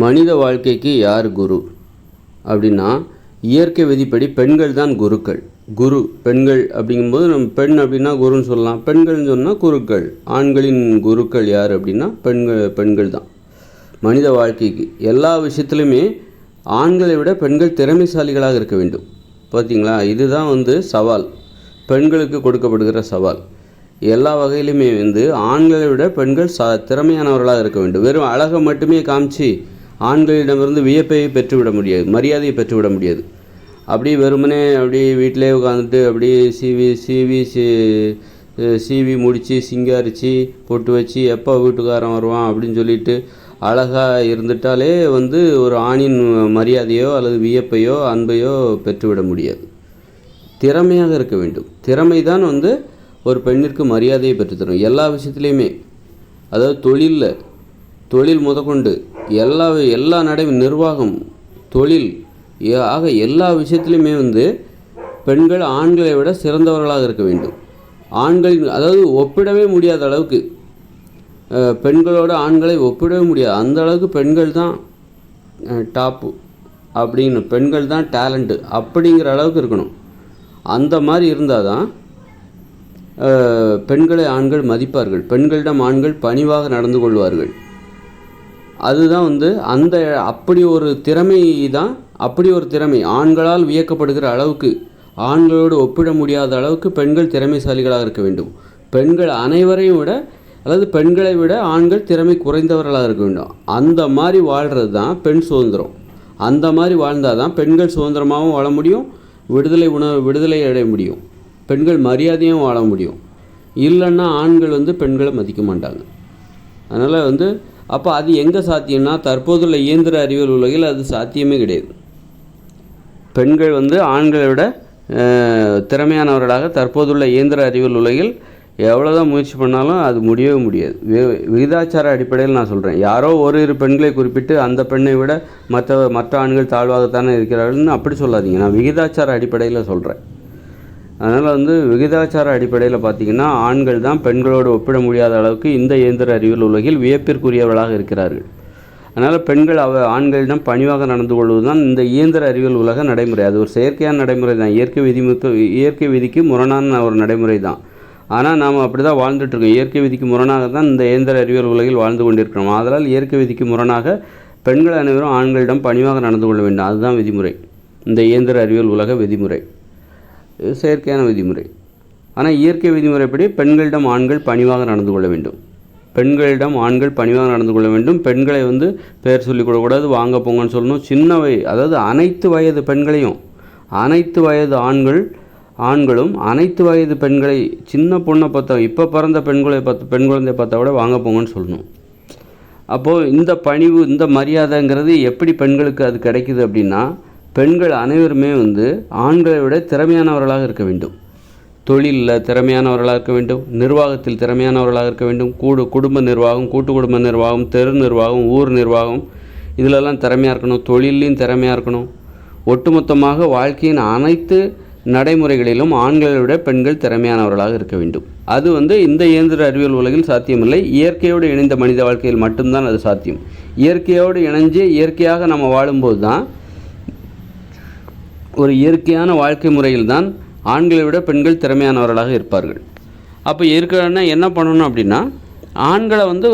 மனித வாழ்க்கைக்கு யார் குரு? அப்படின்னா இயற்கை விதிப்படி பெண்கள் தான் குருக்கள். குரு பெண்கள் அப்படிங்கும்போது நம்ம பெண் அப்படின்னா குருன்னு சொல்லலாம். பெண்கள்னு சொன்னால் குருக்கள். ஆண்களின் குருக்கள் யார் அப்படின்னா பெண்கள் பெண்கள் தான். மனித வாழ்க்கைக்கு எல்லா விஷயத்துலையுமே ஆண்களை விட பெண்கள் திறமைசாலிகளாக இருக்க வேண்டும். பார்த்தீங்களா இதுதான் வந்து சவால். பெண்களுக்கு கொடுக்கப்படுகிற சவால். எல்லா வகையிலுமே வந்து ஆண்களை விட பெண்கள் ச திறமையானவர்களாக இருக்க வேண்டும். வெறும் அழகை மட்டுமே காமிச்சு ஆண்களிடமிருந்து வியப்பை பெற்றுவிட முடியாது மரியாதையை பெற்றுவிட முடியாது. அப்படியே வெறுமனே அப்படியே வீட்டிலே உட்காந்துட்டு அப்படியே சீவி சீவி சி சீவி முடித்து சிங்காரித்து பொட்டு வச்சு எப்போ வீட்டுக்காரன் வருவான் அப்படின்னு சொல்லிட்டு அழகாக இருந்துட்டாலே வந்து ஒரு ஆணின் மரியாதையோ அல்லது வியப்பையோ அன்பையோ பெற்றுவிட முடியாது. திறமையாக இருக்க வேண்டும். திறமை தான் வந்து ஒரு பெண்ணிற்கு மரியாதையை பெற்றுத்தரும். எல்லா விஷயத்துலையுமே. அதாவது தொழிலில் தொழில் முதற்கொண்டு எல்லா எல்லா நடை நிர்வாகம் தொழில் ஆக எல்லா விஷயத்துலையுமே வந்து பெண்கள் ஆண்களை விட சிறந்தவர்களாக இருக்க வேண்டும். ஆண்களின் அதாவது ஒப்பிடவே முடியாத அளவுக்கு பெண்களோட ஆண்களை ஒப்பிடவே முடியாது. அந்த அளவுக்கு பெண்கள் தான் டாப்பு அப்படின்னு பெண்கள் தான் டேலண்ட்டு அப்படிங்கிற அளவுக்கு இருக்கணும். அந்த மாதிரி இருந்தால் தான் பெண்களை ஆண்கள் மதிப்பார்கள். பெண்களிடம் ஆண்கள் பணிவாக நடந்து கொள்வார்கள். அதுதான் வந்து அந்த அப்படி ஒரு திறமை தான் அப்படி ஒரு திறமை. ஆண்களால் வியக்கப்படுகிற அளவுக்கு ஆண்களோடு ஒப்பிட முடியாத அளவுக்கு பெண்கள் திறமைசாலிகளாக இருக்க வேண்டும். பெண்கள் அனைவரையும் விட அதாவது பெண்களை விட ஆண்கள் திறமை குறைந்தவர்களாக இருக்க வேண்டும். அந்த மாதிரி வாழ்கிறது தான் பெண் சுதந்திரம். அந்த மாதிரி வாழ்ந்தால் தான் பெண்கள் சுதந்திரமாகவும் வாழ முடியும் விடுதலை உணவு விடுதலை அடைய முடியும். பெண்கள் மரியாதையும் வாழ முடியும். இல்லைன்னா ஆண்கள் வந்து பெண்களை மதிக்க மாட்டாங்க. அதனால் வந்து அப்போ அது எங்கே சாத்தியம்னா தற்போதுள்ள இயந்திர அறிவியல் உலகில் அது சாத்தியமே கிடையாது. பெண்கள் வந்து ஆண்களை விட திறமையானவர்களாக தற்போதுள்ள இயந்திர அறிவியல் உலகில் எவ்வளோதான் முயற்சி பண்ணாலும் அது முடியவே முடியாது. விகிதாச்சார அடிப்படையில் நான் சொல்கிறேன் யாரோ ஒரு இரு பெண்களை குறிப்பிட்டு அந்த பெண்ணை விட மற்ற மற்ற ஆண்கள் தாழ்வாகத்தானே இருக்கிறார்கள்னு அப்படி சொல்லாதீங்க. நான் விகிதாச்சார அடிப்படையில் சொல்கிறேன் அதனால் வந்து விகிதாச்சார அடிப்படையில் பார்த்தீங்கன்னா ஆண்கள் தான் பெண்களோடு ஒப்பிட முடியாத அளவுக்கு இந்த இயந்திர அறிவியல் உலகில் வியப்பிற்குரியவர்களாக இருக்கிறார்கள். அதனால் பெண்கள் அவ ஆண்களிடம் பணிவாக நடந்து கொள்வது தான் இந்த இயந்திர அறிவியல் உலக நடைமுறை. அது ஒரு செயற்கையான நடைமுறை தான். இயற்கை விதிமுக்கு இயற்கை விதிக்கு முரணான ஒரு நடைமுறை தான். ஆனால் நாம் அப்படி தான் வாழ்ந்துட்டுருக்கோம் இயற்கை விதிக்கு முரணாக தான் இந்த இயந்திர அறிவியல் உலகில் வாழ்ந்து கொண்டிருக்கிறோம். அதனால் இயற்கை விதிக்கு முரணாக பெண்கள் அனைவரும் ஆண்களிடம் பணிவாக நடந்து கொள்ள வேண்டும். அதுதான் விதிமுறை. இந்த இயந்திர அறிவியல் உலக விதிமுறை. செயற்கையான விதிமுறை. ஆனால் இயற்கை விதிமுறைப்படி பெண்களிடம் ஆண்கள் பணிவாக நடந்து கொள்ள வேண்டும். பெண்களிடம் ஆண்கள் பணிவாக நடந்து கொள்ள வேண்டும். பெண்களை வந்து பெயர் சொல்லிக் கொள்ளக்கூடாது வாங்க போங்கன்னு சொல்லணும். சின்ன வய அதாவது அனைத்து வயது பெண்களையும் அனைத்து வயது ஆண்கள் ஆண்களும் அனைத்து வயது பெண்களை சின்ன பொண்ணை பார்த்தா இப்போ பிறந்த பெண்களை பார்த்து பெண் குழந்தைய பார்த்தா கூட வாங்க போங்கன்னு சொல்லணும். அப்போது இந்த பணிவு இந்த மரியாதைங்கிறது எப்படி பெண்களுக்கு அது கிடைக்குது அப்படின்னா பெண்கள் அனைவருமே வந்து ஆண்களை விட திறமையானவர்களாக இருக்க வேண்டும். தொழிலில் திறமையானவர்களாக இருக்க வேண்டும். நிர்வாகத்தில் திறமையானவர்களாக இருக்க வேண்டும். கூடு குடும்ப நிர்வாகம் கூட்டு குடும்ப நிர்வாகம் தெரு நிர்வாகம் ஊர் நிர்வாகம் இதிலெல்லாம் திறமையாக இருக்கணும். தொழிலையும் திறமையாக இருக்கணும். ஒட்டுமொத்தமாக வாழ்க்கையின் அனைத்து நடைமுறைகளிலும் ஆண்களை விட பெண்கள் திறமையானவர்களாக இருக்க வேண்டும். அது வந்து இந்த இயந்திர அறிவியல் உலகில் சாத்தியமில்லை. இயற்கையோடு இணைந்த மனித வாழ்க்கையில் மட்டும்தான் அது சாத்தியம். இயற்கையோடு இணைஞ்சு இயற்கையாக நம்ம வாழும்போது தான் ஒரு இயற்கையான வாழ்க்கை முறையில் தான் ஆண்களை விட பெண்கள் திறமையானவர்களாக இருப்பார்கள். அப்போ இருக்கிறன்னா என்ன பண்ணணும் அப்படின்னா ஆண்களை வந்து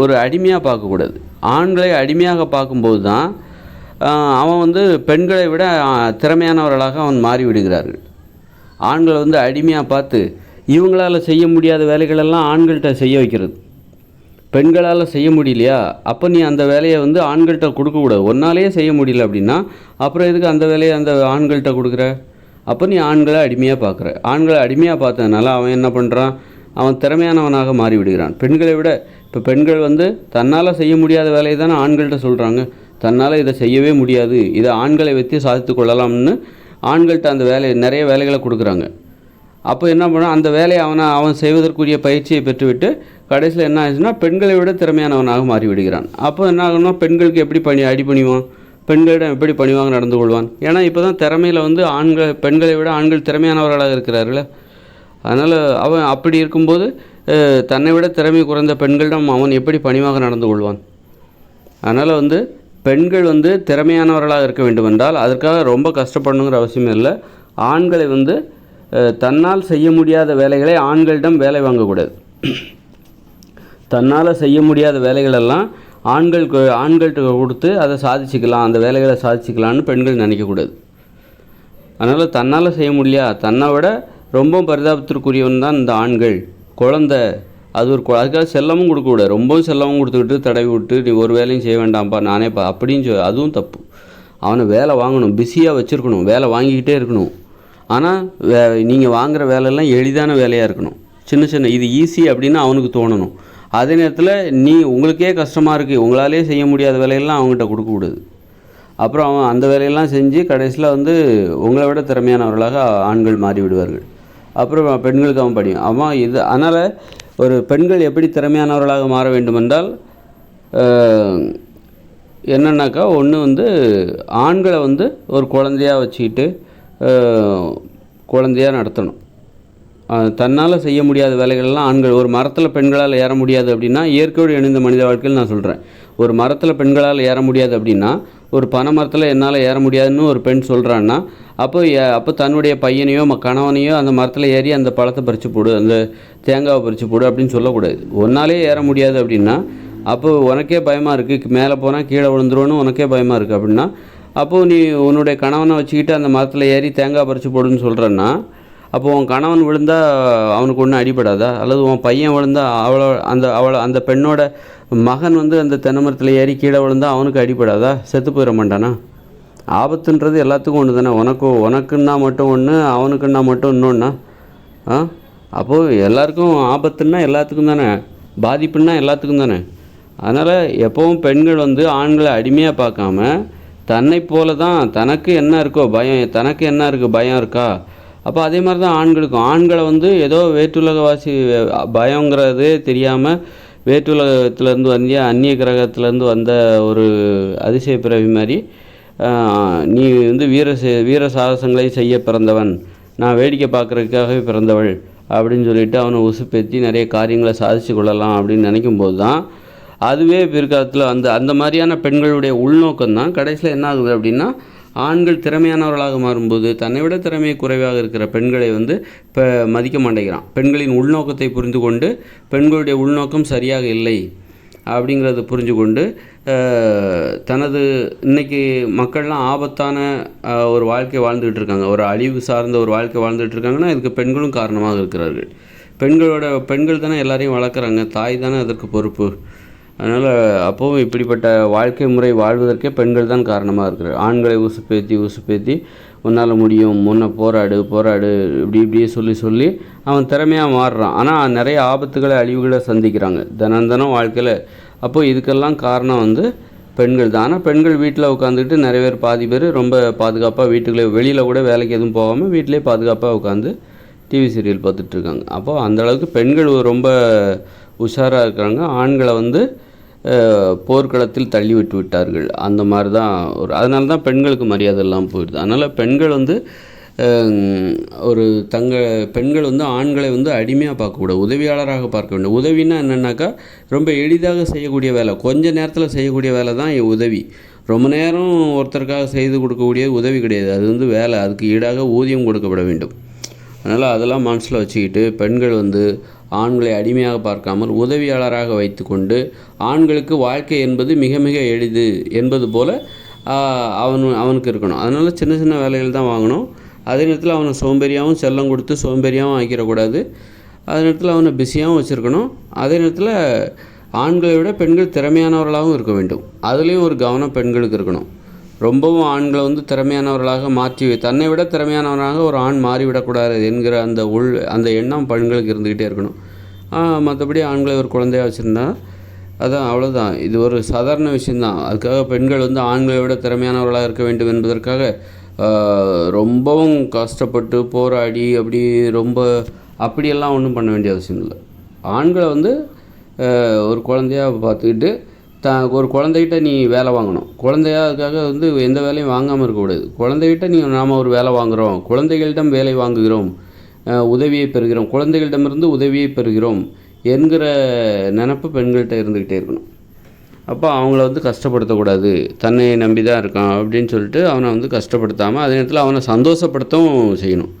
ஒரு அடிமையாக பார்க்கக்கூடாது. ஆண்களை அடிமையாக பார்க்கும்போது தான் அவன் வந்து பெண்களை விட திறமையானவர்களாக அவன் மாறிவிடுகிறார்கள். ஆண்களை வந்து அடிமையாக பார்த்து இவங்களால் செய்ய முடியாத வேலைகளெல்லாம் ஆண்கள்கிட்ட செய்ய வைக்கிறது. பெண்களால் செய்ய முடியலையா? அப்போ நீ அந்த வேலையை வந்து ஆண்கள்கிட்ட கொடுக்கக்கூடாது ஒன்னாலேயே செய்ய முடியல அப்படின்னா அப்புறம் எதுக்கு அந்த வேலையை அந்த ஆண்கள்கிட்ட கொடுக்குற? அப்போ நீ ஆண்களை அடிமையாக பார்க்குற ஆண்களை அடிமையாக பார்த்ததுனால அவன் என்ன பண்ணுறான் அவன் திறமையானவனாக மாறிவிடுகிறான். பெண்களை விட இப்போ பெண்கள் வந்து தன்னால் செய்ய முடியாத வேலையை தானே ஆண்கள்கிட்ட சொல்கிறாங்க தன்னால் இதை செய்யவே முடியாது. இதை ஆண்களை வைத்து சாதித்து கொள்ளலாம்னு ஆண்கள்கிட்ட அந்த வேலையை நிறைய வேலைகளை கொடுக்குறாங்க. அப்போ என்ன பண்ண அந்த வேலையை அவனை அவன் செய்வதற்குரிய பயிற்சியை பெற்றுவிட்டு கடைசியில் என்ன ஆச்சுன்னா பெண்களை விட திறமையானவனாக மாறிவிடுகிறான். அப்போ என்ன ஆகும்னா பெண்களுக்கு எப்படி பணி அடி பணிவான்? பெண்களிடம் எப்படி பணிவாக நடந்து கொள்வான்? ஏன்னா இப்போ தான் திறமையில் வந்து ஆண்கள் பெண்களை விட ஆண்கள் திறமையானவர்களாக இருக்கிறார்கள்? அதனால் அவன் அப்படி இருக்கும்போது தன்னை விட திறமை குறைந்த பெண்களிடம் அவன் எப்படி பணிவாக நடந்து கொள்வான்? அதனால் வந்து பெண்கள் வந்து திறமையானவர்களாக இருக்க வேண்டுமென்றால் அதற்காக ரொம்ப கஷ்டப்படணுங்கிற அவசியம் இல்லை. ஆண்களை வந்து தன்னால் செய்ய முடியாத வேலைகளை ஆண்களிடம் வேலை வாங்கக்கூடாது. தன்னால் செய்ய முடியாத வேலைகளெல்லாம் ஆண்களுக்கு ஆண்கள்கிட்ட கொடுத்து அதை சாதிச்சுக்கலாம் அந்த வேலைகளை சாதிச்சுக்கலான்னு பெண்கள் நினைக்கக்கூடாது. அதனால் தன்னால் செய்ய முடியா தன்னை விட ரொம்ப பரிதாபத்திற்குரியவன் தான் இந்த ஆண்கள். குழந்தை அது ஒரு அதுக்காக செல்லமும் கொடுக்கக்கூடாது. ரொம்பவும் செல்லமும் கொடுத்துக்கிட்டு தடவி விட்டு நீ ஒரு வேலையும் செய்ய வேண்டாம்ப்பா நானே பா அப்படின்னு சொல் அதுவும் தப்பு. அவனை வேலை வாங்கணும் பிஸியாக வச்சுருக்கணும் வேலை வாங்கிக்கிட்டே இருக்கணும். ஆனால் வே நீங்கள் வாங்குகிற வேலையெல்லாம் எளிதான வேலையாக இருக்கணும். சின்ன சின்ன இது ஈஸி அப்படின்னு அவனுக்கு தோணணும். அதே நேரத்தில் நீ உங்களுக்கே கஷ்டமாக இருக்குது உங்களாலே செய்ய முடியாத வேலையெல்லாம் அவங்ககிட்ட கொடுக்கக்கூடாது. அப்புறம் அவன் அந்த வேலையெல்லாம் செஞ்சு கடைசியில் வந்து உங்களை விட திறமையானவர்களாக ஆண்கள் மாறி விடுவார்கள் அப்புறம் பெண்களுக்கு அவன் படியும். அவன் இது அதனால் ஒரு பெண்கள் எப்படி திறமையானவர்களாக மாற வேண்டுமென்றால் என்னென்னாக்கா ஒன்று வந்து ஆண்களை வந்து ஒரு குழந்தையாக வச்சுக்கிட்டு குழந்தையாக நடத்தணும். தன்னால் செய்ய முடியாத வேலைகள்லாம் ஆண்கள் ஒரு மரத்தில் பெண்களால் ஏற முடியாது அப்படின்னா இயற்கையோடு இணைந்த மனித வாழ்க்கையில் நான் சொல்கிறேன் ஒரு மரத்தில் பெண்களால் ஏற முடியாது அப்படின்னா ஒரு பனை மரத்தில் என்னால் ஏற முடியாதுன்னு ஒரு பெண் சொல்கிறான்னா அப்போ ஏ- அப்போ தன்னுடைய பையனையோ ம- கணவனையோ அந்த மரத்தில் ஏறி அந்த பழத்தை பறித்து போடு அந்த தேங்காவை பறித்து போடு அப்படின்னு சொல்லக்கூடாது. ஒன்னாலே ஏற முடியாது அப்படின்னா அப்போ உனக்கே பயமாக இருக்குது மேலே போனால் கீழே விழுந்துருவோன்னு உனக்கே பயமாக இருக்குது அப்படின்னா அப்போது நீ உன்னுடைய கணவனை வச்சுக்கிட்டு அந்த மரத்தில் ஏறி தேங்காய் பறித்து போடுன்னு சொல்கிறேன்னா அப்போது உன் கணவன் விழுந்தா அவனுக்கு ஒன்றும் அடிபடாதா? அல்லது உன் பையன் விழுந்தா அவளோ அந்த அவளை அந்த பெண்ணோட மகன் வந்து அந்த தென்னை மரத்தில் ஏறி கீழே விழுந்தா அவனுக்கு அடிபடாதா? செத்து போயிட மாட்டானா? ஆபத்துன்றது எல்லாத்துக்கும் ஒன்று தானே உனக்கு உனக்குன்னா மட்டும் ஒன்று அவனுக்குன்னா மட்டும் இன்னொன்னா. ஆ? அப்போது எல்லாருக்கும் ஆபத்துன்னா எல்லாத்துக்கும் தானே. பாதிப்புன்னா எல்லாத்துக்கும் தானே. அதனால் எப்போவும் பெண்கள் வந்து ஆண்களை அடிமையாக பார்க்காம தன்னை போல தான் தனக்கு என்ன இருக்கோ பயம் தனக்கு என்ன இருக்குது பயம் இருக்கா? அப்போ அதே மாதிரி தான் ஆண்களுக்கும். ஆண்களை வந்து ஏதோ வேற்றுலகவாசி பயங்கிறதே தெரியாமல் வேற்றுலகத்துலேருந்து வந்திய அந்நிய கிரகத்துலேருந்து வந்த ஒரு அதிசய பிறவி மாதிரி நீ வந்து வீர செ- வீர சாகசங்களை செய்ய பிறந்தவன். நான் வேடிக்கை பார்க்குறதுக்காகவே பிறந்தவள் அப்படின்னு சொல்லிட்டு அவனை உசுப்பேற்றி நிறைய காரியங்களை சாதிச்சு கொள்ளலாம் அப்படின்னு நினைக்கும்போது தான் அதுவே பிற்காலத்தில் அந்த அந்த மாதிரியான பெண்களுடைய உள்நோக்கம் தான் கடைசியில் என்ன ஆகுது அப்படின்னா ஆண்கள் திறமையானவர்களாக மாறும்போது தன்னை விட திறமை குறைவாக இருக்கிற பெண்களை வந்து இப்போ மதிக்க மாட்டேங்கிறான். பெண்களின் உள்நோக்கத்தை புரிந்து கொண்டு பெண்களுடைய உள்நோக்கம் சரியாக இல்லை அப்படிங்கிறத புரிஞ்சு கொண்டு தனது இன்னைக்கு மக்கள்லாம் ஆபத்தான ஒரு வாழ்க்கை வாழ்ந்துகிட்டு இருக்காங்க. ஒரு அழிவு சார்ந்த ஒரு வாழ்க்கை வாழ்ந்துகிட்டு இருக்காங்கன்னா இதுக்கு பெண்களும் காரணமாக இருக்கிறார்கள். பெண்களோட பெண்கள் தானே எல்லாரையும் வளர்க்குறாங்க. தாய் தானே அதற்கு பொறுப்பு. அதனால் அப்போவும் இப்படிப்பட்ட வாழ்க்கை முறை வாழ்வதற்கே பெண்கள் தான் காரணமாக இருக்கிறார். ஆண்களை உசுப்பேத்தி உசுப்பேத்தி உன்னால் முடியும் முன்ன போராடு போராடு இப்படி இப்படியே சொல்லி சொல்லி அவன் திறமையாக மாறுறான். ஆனால் நிறைய ஆபத்துகளை அழிவுகளை சந்திக்கிறாங்க. தினம் தினம் வாழ்க்கையில் அப்போது இதுக்கெல்லாம் காரணம் வந்து பெண்கள் தான். ஆனால் பெண்கள் வீட்டில் உட்காந்துக்கிட்டு நிறைய பேர் பாதி பேர் ரொம்ப பாதுகாப்பாக வீட்டுக்குள்ளே வெளியில் கூட வேலைக்கு எதுவும் போகாமல் வீட்டிலே பாதுகாப்பாக உட்காந்து டிவி சீரியல் பார்த்துட்ருக்காங்க அப்போது அந்தளவுக்கு அந்த அளவுக்கு பெண்கள் ரொம்ப உஷாராக இருக்கிறாங்க. ஆண்களை வந்து போர்க்களத்தில் தள்ளி விட்டு விட்டார்கள். அந்த மாதிரி தான் ஒரு அதனால தான் பெண்களுக்கு மரியாதை இல்லாமல் போயிடுது அதனால் பெண்கள் வந்து ஒரு தங்க பெண்கள் வந்து ஆண்களை வந்து அடிமையாக பார்க்கக்கூடாது. உதவியாளராக பார்க்க வேண்டும். உதவின்னா என்னென்னாக்கா ரொம்ப எளிதாக செய்யக்கூடிய வேலை. கொஞ்ச நேரத்தில் செய்யக்கூடிய வேலை தான் என் உதவி. ரொம்ப நேரம் ஒருத்தருக்காக செய்து கொடுக்கக்கூடிய உதவி கிடையாது. அது வந்து வேலை. அதுக்கு ஈடாக ஊதியம் கொடுக்கப்பட வேண்டும். அதனால் அதெல்லாம் மனசில் வச்சுக்கிட்டு பெண்கள் வந்து ஆண்களை அடிமையாக பார்க்காமல் உதவியாளராக வைத்துக்கொண்டு ஆண்களுக்கு வாழ்க்கை என்பது மிக மிக எளிது என்பது போல் அவன் அவனுக்கு இருக்கணும். அதனால் சின்ன சின்ன வேலைகள் தான் வாங்கணும். அதே நேரத்தில் அவனை சோம்பேறியாகவும் செல்லம் கொடுத்து சோம்பேறியாகவும் ஆக்கிடக்கூடாது. அதே நேரத்தில் அவனை பிஸியாகவும் வச்சுருக்கணும். அதே நேரத்தில் ஆண்களை விட பெண்கள் திறமையானவர்களாகவும் இருக்க வேண்டும். அதுலேயும் ஒரு கவனம் பெண்களுக்கு இருக்கணும். ரொம்பவும் ஆண்களை வந்து திறமையானவர்களாக மாற்றி தன்னை விட திறமையானவராக ஒரு ஆண் மாறிவிடக்கூடாது என்கிற அந்த உள் அந்த எண்ணம் பெண்களுக்கு இருந்துக்கிட்டே இருக்கணும். மற்றபடி ஆண்களை ஒரு குழந்தையாக வச்சுருந்தா அதான் அவ்வளோதான் இது ஒரு சாதாரண விஷயந்தான் அதுக்காக பெண்கள் வந்து ஆண்களை விட திறமையானவர்களாக இருக்க வேண்டும் என்பதற்காக ரொம்பவும் கஷ்டப்பட்டு போராடி அப்படி ரொம்ப அப்படியெல்லாம் ஒன்றும் பண்ண வேண்டிய அவசியம் இல்லை. ஆண்களை வந்து ஒரு குழந்தையாக பார்த்துக்கிட்டு த ஒரு குழந்தைகிட்ட நீ வேலை வாங்கணும். குழந்தையாக்காக வந்து எந்த வேலையும் வாங்காமல் இருக்கக்கூடாது குழந்தைகிட்ட நீ நாம் ஒரு வேலை வாங்குகிறோம் குழந்தைகளிடம் வேலை வாங்குகிறோம். உதவியை பெறுகிறோம். குழந்தைகளிடமிருந்து உதவியை பெறுகிறோம் என்கிற நினப்பு பெண்கள்கிட்ட இருந்துக்கிட்டே இருக்கணும். அப்போ அவங்கள வந்து கஷ்டப்படுத்தக்கூடாது. தன்னை நம்பி தான் இருக்கான் அப்படின்னு சொல்லிட்டு அவனை வந்து கஷ்டப்படுத்தாமல் அதே நேரத்தில் அவனை சந்தோஷப்படுத்தவும் செய்யணும்.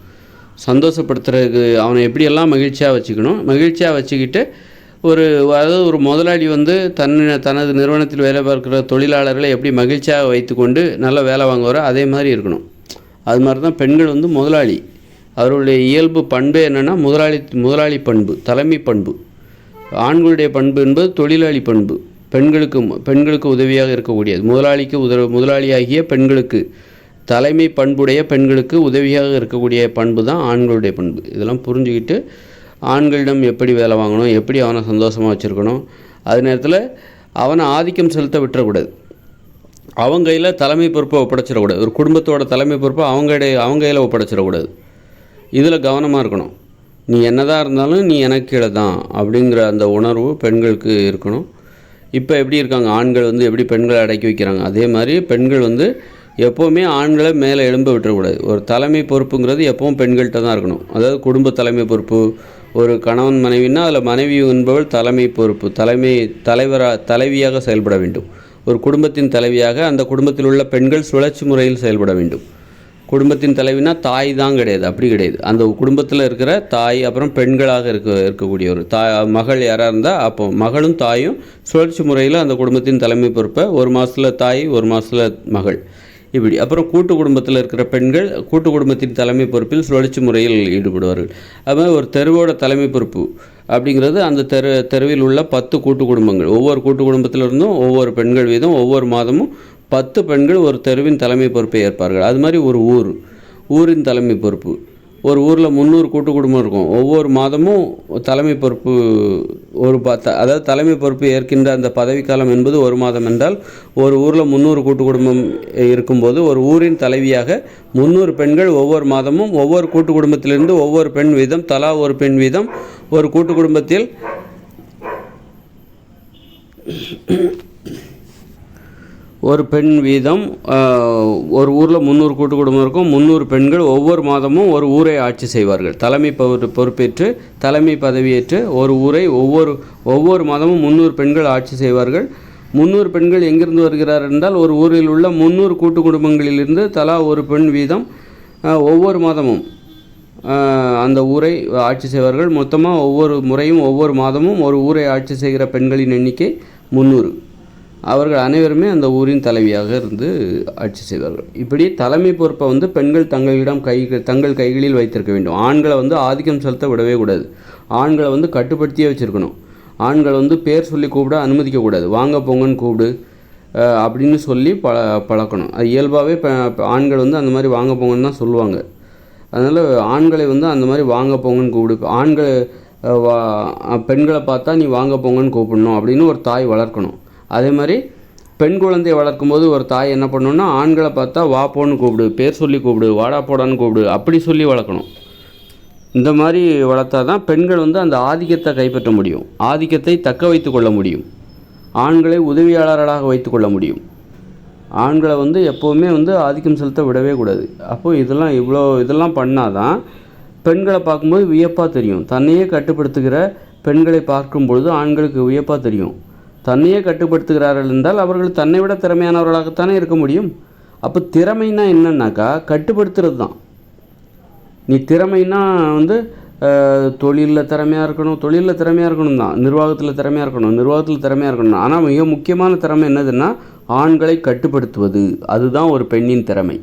சந்தோஷப்படுத்துறதுக்கு அவனை எப்படியெல்லாம் மகிழ்ச்சியாக வச்சுக்கணும்? மகிழ்ச்சியாக வச்சுக்கிட்டு ஒரு அதாவது ஒரு முதலாளி வந்து தன் தனது நிறுவனத்தில் வேலை பார்க்குற தொழிலாளர்களை எப்படி மகிழ்ச்சியாக வைத்துக்கொண்டு நல்ல வேலை வாங்குவாரோ அதே மாதிரி இருக்கணும். அது மாதிரி தான் பெண்கள் வந்து முதலாளி. அவருடைய இயல்பு பண்பே என்னென்னா முதலாளி முதலாளி பண்பு தலைமை பண்பு. ஆண்களுடைய பண்பு என்பது தொழிலாளி பண்பு. பெண்களுக்கு பெண்களுக்கு உதவியாக இருக்கக்கூடியது. முதலாளிக்கு உத முதலாளியாகிய பெண்களுக்கு தலைமை பண்புடைய பெண்களுக்கு உதவியாக இருக்கக்கூடிய பண்பு தான் ஆண்களுடைய பண்பு. இதெல்லாம் புரிஞ்சுக்கிட்டு ஆண்களிடம் எப்படி வேலை வாங்கணும் எப்படி அவனை சந்தோஷமாக வச்சுருக்கணும் அது நேரத்தில் அவனை ஆதிக்கம் செலுத்த விட்டுறக்கூடாது. அவங்க கையில் தலைமை பொறுப்பை ஒப்படைச்சிடக்கூடாது. ஒரு குடும்பத்தோட தலைமை பொறுப்பை அவங்க அவங்க கையில் ஒப்படைச்சிடக்கூடாது. இதில் கவனமாக இருக்கணும். நீ என்னதான் இருந்தாலும் நீ எனக்கு கீழே தான் அப்படிங்கிற அந்த உணர்வு பெண்களுக்கு இருக்கணும். இப்போ எப்படி இருக்காங்க? ஆண்கள் வந்து எப்படி பெண்களை அடக்கி வைக்கிறாங்க? அதே மாதிரி பெண்கள் வந்து எப்போவுமே ஆண்களை மேலே எழும்ப விட்டுறக்கூடாது. ஒரு தலைமை பொறுப்புங்கிறது எப்பவும் பெண்கள்கிட்ட தான் இருக்கணும். அதாவது குடும்ப தலைமை பொறுப்பு ஒரு கணவன் மனைவின்னா அதில் மனைவி என்பவள் தலைமை பொறுப்பு தலைமை தலைவராக தலைவியாக செயல்பட வேண்டும். ஒரு குடும்பத்தின் தலைவியாக அந்த குடும்பத்தில் உள்ள பெண்கள் சுழற்சி முறையில் செயல்பட வேண்டும். குடும்பத்தின் தலைவினா தாய் தான் கிடையாது அப்படி கிடையாது. அந்த குடும்பத்தில் இருக்கிற தாய் அப்புறம் பெண்களாக இருக்க இருக்கக்கூடிய ஒரு தாய் மகள் யாராக இருந்தால் அப்போ மகளும் தாயும் சுழற்சி முறையில் அந்த குடும்பத்தின் தலைமை பொறுப்பை ஒரு மாதத்தில் தாய் ஒரு மாதத்தில் மகள். இப்படி. அப்புறம் கூட்டு குடும்பத்தில் இருக்கிற பெண்கள் கூட்டு குடும்பத்தின் தலைமை பொறுப்பில் சுழற்சி முறையில் ஈடுபடுவார்கள். அதுமாதிரி ஒரு தெருவோட தலைமை பொறுப்பு அப்படிங்கிறது அந்த தெரு தெருவில் உள்ள பத்து கூட்டு குடும்பங்கள். ஒவ்வொரு கூட்டு குடும்பத்திலிருந்தும் ஒவ்வொரு பெண்கள் வீதம் ஒவ்வொரு மாதமும் பத்து பெண்கள் ஒரு தெருவின் தலைமை பொறுப்பை ஏற்பார்கள். அது மாதிரி ஒரு ஊர் ஊரின் தலைமை பொறுப்பு. ஒரு ஊரில் முந்நூறு கூட்டு குடும்பம் இருக்கும். ஒவ்வொரு மாதமும் தலைமை பொறுப்பு ஒரு பத்த அதாவது தலைமை பொறுப்பு ஏற்கின்ற அந்த பதவிக்காலம் என்பது ஒரு மாதம் என்றால் ஒரு ஊரில் முந்நூறு கூட்டு குடும்பம் இருக்கும்போது ஒரு ஊரின் தலைவியாக முந்நூறு பெண்கள் ஒவ்வொரு மாதமும் ஒவ்வொரு கூட்டு குடும்பத்திலிருந்து ஒவ்வொரு பெண் வீதம் தலா ஒரு பெண் வீதம் ஒரு கூட்டு குடும்பத்தில் ஒரு பெண் வீதம் ஒரு ஊரில் முந்நூறு கூட்டு குடும்பம் இருக்கும். முந்நூறு பெண்கள் ஒவ்வொரு மாதமும் ஒரு ஊரை ஆட்சி செய்வார்கள். தலைமை பொறு- பொறுப்பேற்று தலைமை பதவியேற்று ஒரு ஊரை ஒவ்வொரு ஒவ்வொரு மாதமும் முந்நூறு பெண்கள் ஆட்சி செய்வார்கள். முந்நூறு பெண்கள் எங்கிருந்து வருகிறார் என்றால் ஒரு ஊரில் உள்ள முந்நூறு கூட்டு குடும்பங்களிலிருந்து தலா ஒரு பெண் வீதம் ஒவ்வொரு மாதமும் அந்த ஊரை ஆட்சி செய்வார்கள். மொத்தமாக ஒவ்வொரு முறையும் ஒவ்வொரு மாதமும் ஒரு ஊரை ஆட்சி செய்கிற பெண்களின் எண்ணிக்கை முந்நூறு அவர்கள் அனைவருமே அந்த ஊரின் தலைவியாக இருந்து ஆட்சி செய்வார்கள் இப்படி தலைமை பொறுப்பை வந்து பெண்கள் தங்களிடம் கை தங்கள் கைகளில் வைத்திருக்க வேண்டும். ஆண்களை வந்து ஆதிக்கம் செலுத்த விடவே கூடாது. ஆண்களை வந்து கட்டுப்படுத்தியே வச்சுருக்கணும். ஆண்கள் வந்து பேர் சொல்லி கூப்பிட அனுமதிக்கக்கூடாது வாங்க போங்கன்னு கூப்பிடு. அப்படின்னு சொல்லி பழ பழக்கணும். அது இயல்பாகவே ஆண்கள் வந்து அந்த மாதிரி வாங்க போங்கன்னு தான் சொல்லுவாங்க. அதனால் ஆண்களை வந்து அந்த மாதிரி வாங்க போங்கன்னு கூப்பிடு. ஆண்கள் வா பெண்களை பார்த்தா நீ வாங்க போங்கன்னு கூப்பிடணும் அப்படின்னு ஒரு தாய் வளர்க்கணும். அதே மாதிரி பெண் குழந்தையை வளர்க்கும்போது ஒரு தாய் என்ன பண்ணணும்னா ஆண்களை பார்த்தா வா போன்னு கூப்பிடு பேர் சொல்லி கூப்பிடு வாடா போடான்னு கூப்பிடு அப்படி சொல்லி வளர்க்கணும். இந்த மாதிரி வளர்த்தா தான் பெண்கள் வந்து அந்த ஆதிக்கத்தை கைப்பற்ற முடியும். ஆதிக்கத்தை தக்க வைத்து கொள்ள முடியும். ஆண்களை உதவியாளர்களாக வைத்து கொள்ள முடியும். ஆண்களை வந்து எப்போவுமே வந்து ஆதிக்கம் செலுத்த விடவே கூடாது. அப்போது இதெல்லாம் இவ்வளோ இதெல்லாம் பண்ணாதான் பெண்களை பார்க்கும்போது வியப்பாக தெரியும். தன்னையே கட்டுப்படுத்துகிற பெண்களை பார்க்கும் பொழுது ஆண்களுக்கு வியப்பாக தெரியும். தன்னையே கட்டுப்படுத்துகிறார்கள் என்றால் அவர்கள் தன்னை விட திறமையானவர்களாகத்தானே இருக்க முடியும். அப்போ திறமைன்னா என்னன்னாக்கா கட்டுப்படுத்துறது தான். நீ திறமைன்னா வந்து தொழிலில் திறமையாக இருக்கணும் தொழிலில் திறமையாக இருக்கணும் தான். நிர்வாகத்தில் திறமையாக இருக்கணும் நிர்வாகத்தில் திறமையாக இருக்கணும். ஆனால் மிக முக்கியமான திறமை என்னதுன்னா ஆண்களை கட்டுப்படுத்துவது. அதுதான் ஒரு பெண்ணின் திறமை.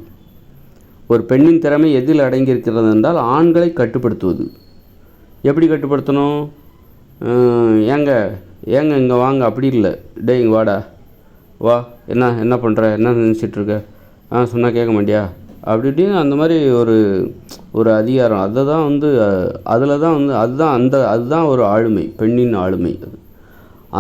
ஒரு பெண்ணின் திறமை எதில் அடங்கியிருக்கிறது என்றால் ஆண்களை கட்டுப்படுத்துவது. எப்படி கட்டுப்படுத்தணும்? ஏங்க ஏங்க இங்கே வாங்க? அப்படி இல்லை. டேய் இங்கே வாடா. வா என்ன என்ன பண்ணுற என்ன நினச்சிட்டு இருக்க? ஆ சொன்னால் கேட்க மாட்டியா? அப்படி இப்படின்னு அந்த மாதிரி ஒரு ஒரு அதிகாரம். அதை தான் வந்து அதில் தான் வந்து அதுதான் அந்த அதுதான் ஒரு ஆளுமை பெண்ணின் ஆளுமை அது.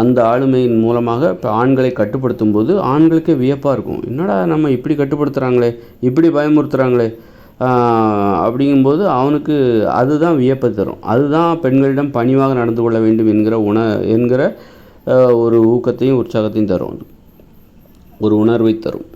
அந்த ஆளுமையின் மூலமாக இப்போ ஆண்களை கட்டுப்படுத்தும் போது ஆண்களுக்கே வியப்பாக இருக்கும். என்னடா நம்ம இப்படி கட்டுப்படுத்துகிறாங்களே இப்படி பயமுறுத்துகிறாங்களே அப்படிங்கும்போது அவனுக்கு அதுதான் வியப்பை தரும் அதுதான் பெண்களிடம் பணிவாக நடந்து கொள்ள வேண்டும் என்கிற உண என்கிற ஒரு ஊக்கத்தையும் உற்சாகத்தையும் தரும் ஒரு உணர்வை தரும்.